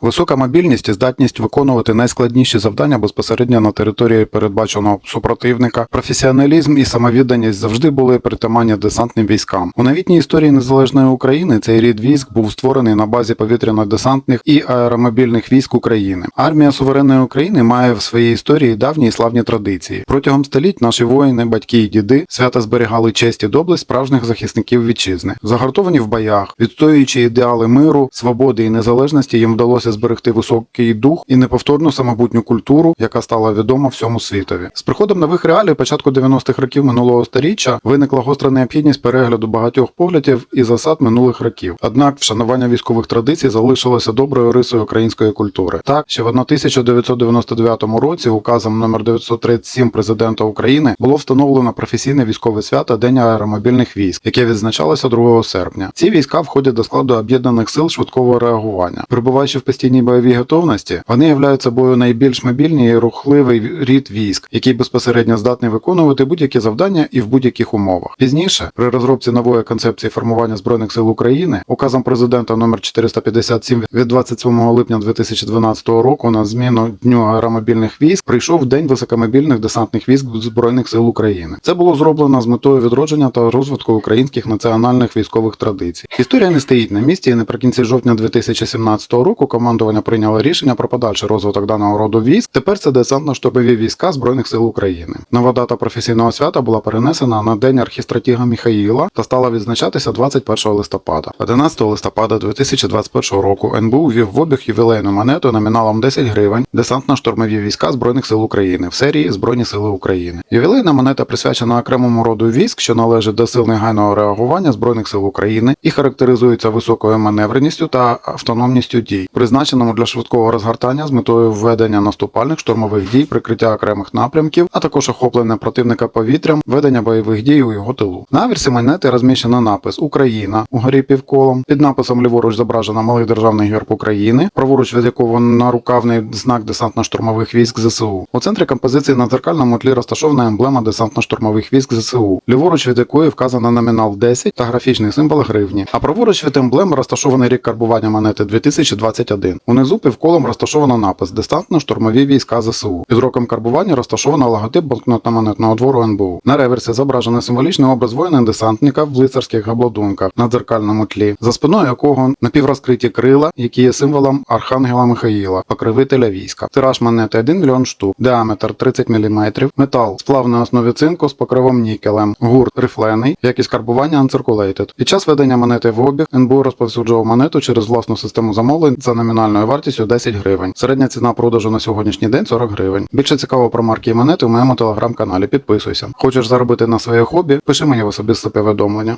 Висока мобільність і здатність виконувати найскладніші завдання безпосередньо на території передбаченого супротивника, професіоналізм і самовідданість завжди були притаманні десантним військам. У новітній історії незалежної України цей рід військ був створений на базі повітряно-десантних і аеромобільних військ України. Армія суверенної України має в своїй історії давні і славні традиції. Протягом століть наші воїни, батьки і діди свято зберігали честь і доблесть справжніх захисників вітчизни, загартовані в боях, відстоюючи ідеали миру, свободи і незалежності, їм вдалося зберегти високий дух і неповторну самобутню культуру, яка стала відома всьому світові. З приходом нових реалій початку 90-х років минулого сторіччя виникла гостра необхідність перегляду багатьох поглядів і засад минулих років. Однак вшанування військових традицій залишилося доброю рисою української культури. Так, ще в 1999 році указом номер 937 президента України було встановлено професійне військове свято День аеромобільних військ, яке відзначалося 2 серпня. Ці війська входять до складу об'єднаних сил швидкого реагування. Перебуваючи в постійній бойовій готовності, вони являють собою найбільш мобільний і рухливий рід військ, який безпосередньо здатний виконувати будь-які завдання і в будь-яких умовах. Пізніше, при розробці нової концепції формування збройних сил України, указом президента номер 457 від 27 липня 2012 року на зміну дню аеромобільних військ прийшов День високомобільних десантних військ збройних сил України. Це було зроблено з метою відродження та розвитку українських національних військових традицій. Історія не стоїть на місці, і наприкінці жовтня 2017 року командування прийняло рішення про подальший розвиток даного роду військ. Тепер це десантно-штурмові війська збройних сил України. Нова дата професійного свята була перенесена на день архістратіга Міхаїла та стала відзначатися 21 листопада. 11 листопада 2021 року НБУ ввів в обіг ювілейну монету номіналом 10 гривень десантно-штурмові війська збройних сил України в серії Збройні Сили України. Ювілейна монета присвячена окремому роду військ, що належить до сил негайного реагування збройних сил України і характеризується високою маневреністю та автономністю дій, призначеному для швидкого розгортання з метою введення наступальних штурмових дій, прикриття окремих напрямків, а також охоплення противника повітрям, ведення бойових дій у його тилу. На аверсі монети розміщено напис Україна угорі півколом. Під написом ліворуч зображено малий державний герб України, праворуч від якого нарукавний знак десантно-штурмових військ ЗСУ. У центрі композиції на дзеркальному тлі розташована емблема десантно-штурмових військ ЗСУ, ліворуч від якої вказано номінал 10 та графічний символ гривні. А праворуч від емблеми розташований рік карбування монети 2021. Унизу півколом розташовано напис Десантно-штурмові війська ЗСУ. Під роком карбування розташовано логотип банкнотно-монетного двору НБУ. На реверсі зображений символічний образ воїна-десантника в лицарських габлодунках на дзеркальному тлі, за спиною якого напіврозкриті крила, які є символом Архангела Михаїла, покривителя війська. Тираж монети 1 мільйон штук, діаметр 30 мм, метал сплав на основі цинку з покривом нікелем, гурт рифлений, якість карбування uncirculated. Під час ведення монети в обіг НБУ розповсюджував монету через власну систему замовлень за номінальною вартістю 10 гривень. Середня ціна продажу на сьогоднішній день 40 гривень. Більше цікаво про марки і монети у моєму телеграм-каналі. Підписуйся. Хочеш заробити на своє хобі? Пиши мені в особисте повідомлення.